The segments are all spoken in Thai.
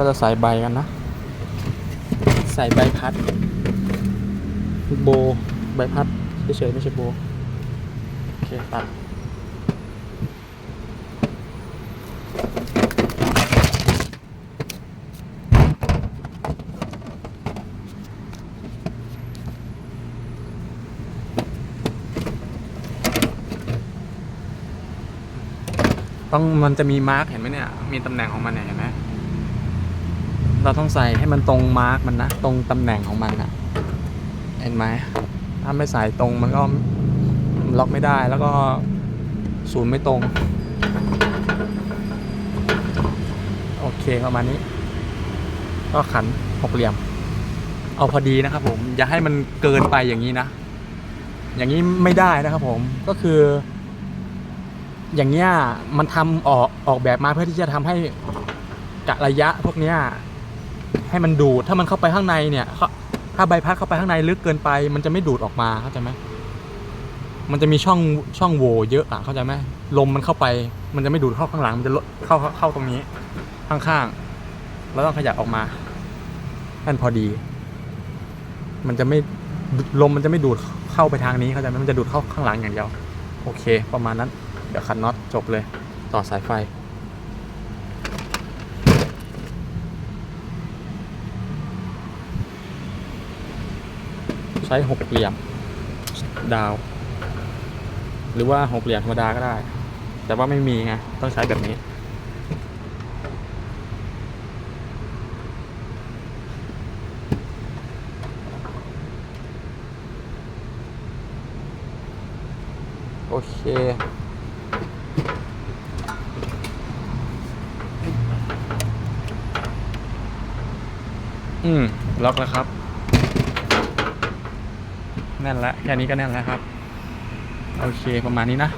ก็จะใส่ใบกันนะ ใส่ใบพัด โบ ใบพัดเฉยๆไม่ใช่โบ โอเคตัดต้องมันจะมีมาร์กเห็นไหมเนี่ย มีตำแหน่งของมันเนี่ยเห็นไหม เราต้องใส่ให้มันตรงมาร์กมันนะ ตรงตำแหน่งของมันนะเห็นไหมถ้าไม่ใส่ตรงมันก็ล็อกไม่ได้แล้วก็ศูนย์ไม่ตรง โอเคประมาณนี้ ก็ขันหกเหลี่ยม เอาพอดีนะครับผม อย่าให้มันเกินไปอย่างนี้นะ อย่างนี้ไม่ได้นะครับผมก็คือ อย่างเงี้ยมันทำออกออกแบบมาเพื่อที่จะทำให้กะระยะพวกเนี้ย ให้มันดูดถ้ามันเข้าไปข้างในเนี่ยถ้าใบพัดเข้าไปข้างในลึกเกินไป มันจะไม่ดูดออกมาเข้าใจไหมมันจะมีช่องช่องโหว่เยอะอะเข้าใจไหมลมมันเข้าไป มันจะไม่ดูดเข้าข้างหลัง มันจะลดเข้าเข้าตรงนี้ ข้างๆแล้วต้องขยับออกมาให้มันพอดี มันจะไม่ลมมันจะไม่ดูดเข้าไปทางนี้เข้าใจไหมมันจะดูดเข้าข้างหลังอย่างเดียว โอเค ประมาณนั้น เดี๋ยวคันน็อตจบเลย ต่อสายไฟ ใช้หกเหลี่ยมดาว หรือว่าหกเหลี่ยมธรรมดาก็ได้ แต่ว่าไม่มีไงต้องใช้แบบนี้ โอเคอืม ล็อกแล้วครับ น่นแล้วแค่นี้ก็แน่นแล้วครับ โอเคประมาณนี้นะ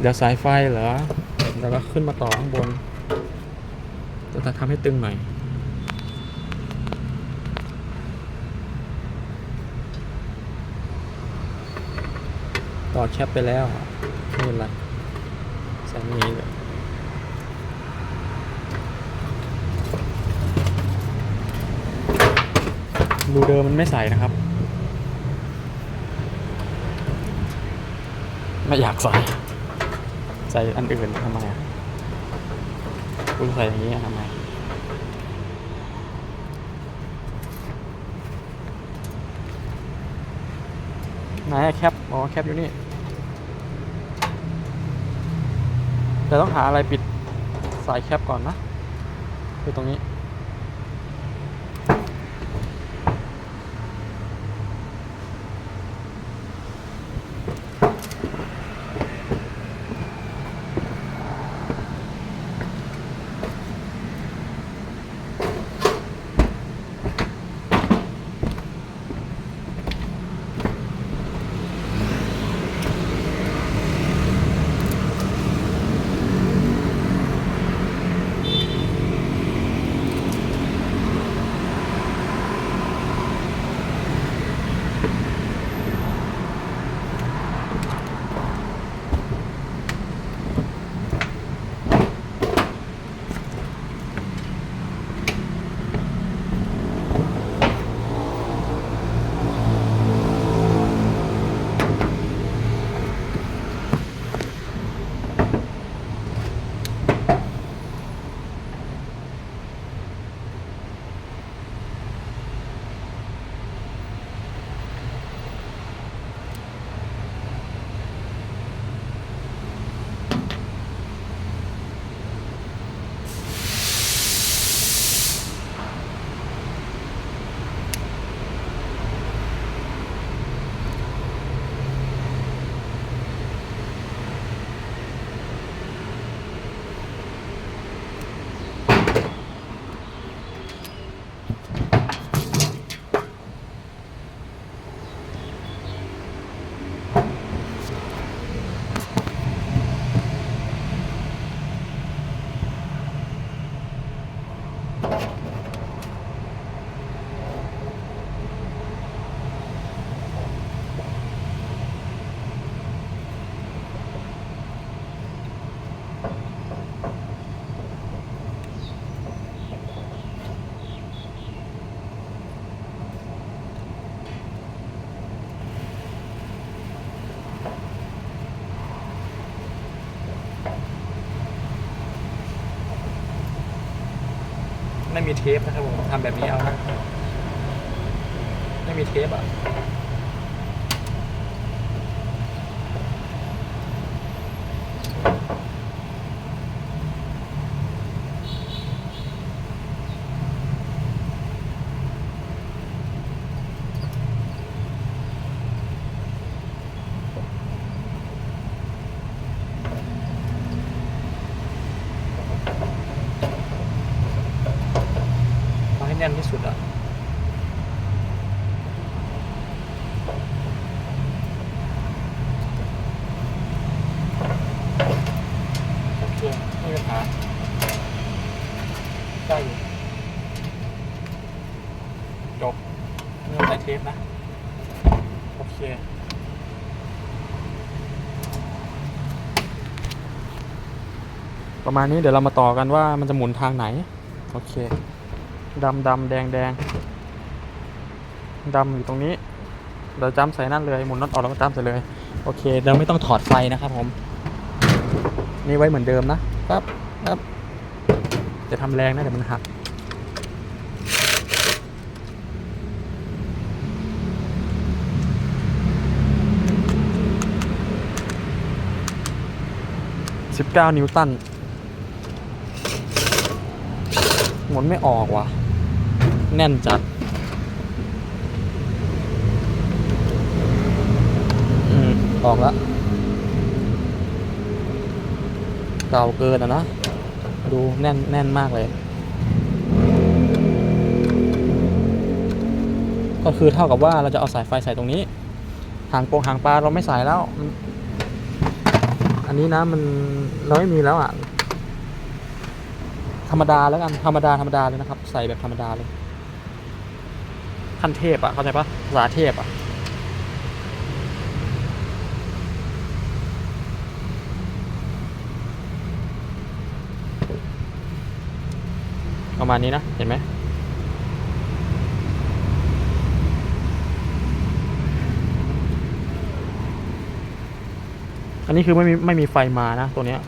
เดี๋ยวสายไฟเหรอเดี๋ยวก็ขึ้นมาต่อข้างบนจะทำให้ตึงหน่อยต่อแคปไปแล้วไม่เป็นไรใส่นี้เลย รูเดิมมันไม่ใส่นะครับ ไม่อยากใส่ใส่อันอื่นทำไมอะคุณใส่อย่างนี้ทำไมไหนแคปอ๋อแคปอยู่นี่แต่ต้องหาอะไรปิดสายแคปก่อนนะคือตรงนี้ ไม่มีเทปนะครับผมทำแบบนี้เอานะไม่มีเทปอะ แน่นที่สุดอะโอเคไม่มีปัญหาได้อยู่จบไม่ต้องใส่เทปนะ โอเคประมาณนี้เดี๋ยวเรามาต่อกันว่ามันจะหมุนทางไหน โอเค ดำดำแดงแดงดำอยู่ตรงนี้ เราจ้ำใส่นั่นเลย หมุนน็อตออกแล้วก็จ้ำใส่เลย โอเค เราไม่ต้องถอดไฟนะครับผม นี่ไว้เหมือนเดิมนะปั๊บปั๊บจะทำแรงนะเดี๋ยวมันหักสิบเก้านิวตัน หมุนไม่ออกว่ะ แน่นจัดอืมออกแล้วเก่าเกินอะนะดูแน่นแน่นมากเลย ก็คือเท่ากับว่าเราจะเอาสายไฟใส่ตรงนี้ หางโปงหางปลาเราไม่ใส่แล้ว อันนี้นะมันเราไม่มีแล้วอะ ธรรมดาแล้วกันธรรมดาธรรมดาเลยนะครับ ใส่แบบธรรมดาเลยขั้นเทพอะเข้าใจปะภาษาเทพอะประมาณนี้นะ เห็นไหมอันนี้คือไม่มีไม่มีไฟมานะตัวเนี้ย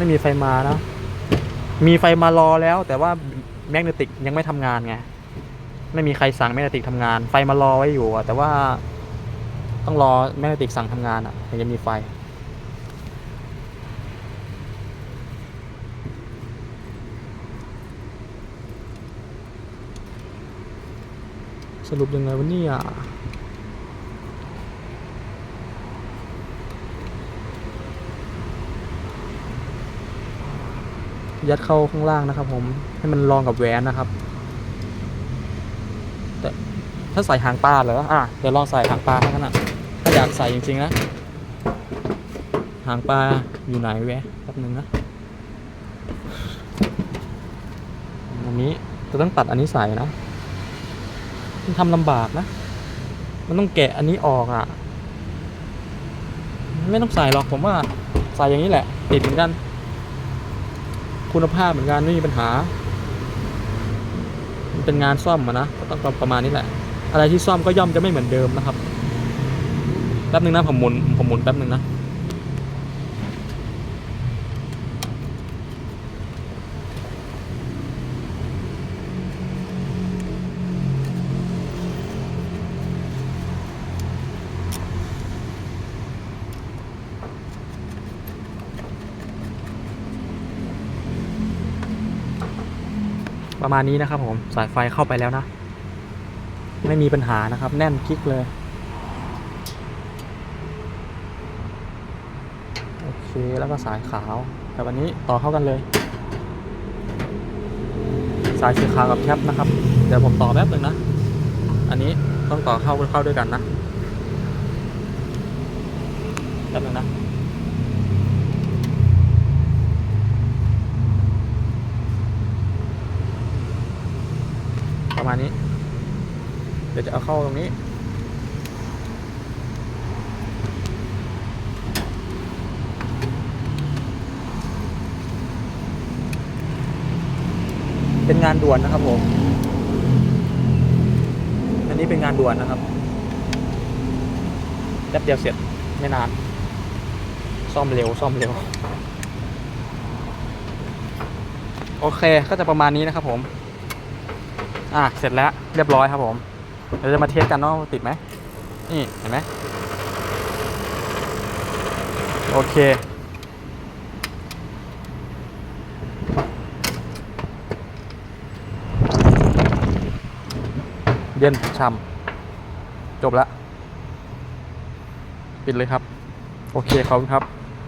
ไม่มีไฟมานะ มีไฟมารอแล้ว แต่ว่าแมกเนติกยังไม่ทำงานไง ไม่มีใครสั่งแมกเนติกทำงาน ไฟมารอไว้อยู่แต่ว่าต้องรอแมกเนติกสั่งทำงานอะถึงจะมีไฟสรุปยังไงวะเนี่ย ยัดเข้าข้างล่างนะครับ ผมให้มันรองกับแหวนนะครับ แต่ถ้าใส่หางปลาเหรออะเดี๋ยวลองใส่หางปลาแล้วกันนะถ้าอยากใส่จริงๆนะหางปลาอยู่ไหนแวะแป๊บนึงนะอันนี้จะต้องตัดอันนี้ใส่นะมันทำลำบากนะ มันต้องแกะอันนี้ออกอะ ไม่ต้องใส่หรอกผมว่าใส่อย่างนี้แหละ ติดเหมือนกัน คุณภาพเหมือนกันไม่มีปัญหา มันเป็นงานซ่อมอะนะก็ต้องประมาณนี้แหละ อะไรที่ซ่อมก็ย่อมจะไม่เหมือนเดิมนะครับแป๊บนึงนะผมหมุนผมหมุนแป๊บนึงนะ ประมาณนี้นะครับผมสายไฟเข้าไปแล้วนะ ไม่มีปัญหานะครับ แน่นคลิกเลย โอเคแล้วก็สายขาวแต่วันนี้ต่อเข้ากันเลย สายสีขาวกับแคปนะครับ เดี๋ยวผมต่อแป๊บหนึ่งนะ อันนี้ต้องต่อเข้าเข้าด้วยกันนะแป๊บหนึงนะ ประมาณนี้ เข้าตรงนี้ เป็นงานด่วนนะครับผม อันนี้เป็นงานด่วนนะครับแป๊บเดียวเสร็จไม่นาน ซ่อมเร็วซ่อมเร็ว โอเคก็จะประมาณนี้นะครับผม อะ เสร็จแล้วเรียบร้อยครับผม เดี๋ยวจะมาเทสกันว่าติดไหมนี่เห็นไหมโอเค เย็นช่ำจบแล้วปิดเลยครับ โอเคขอบคุณครับ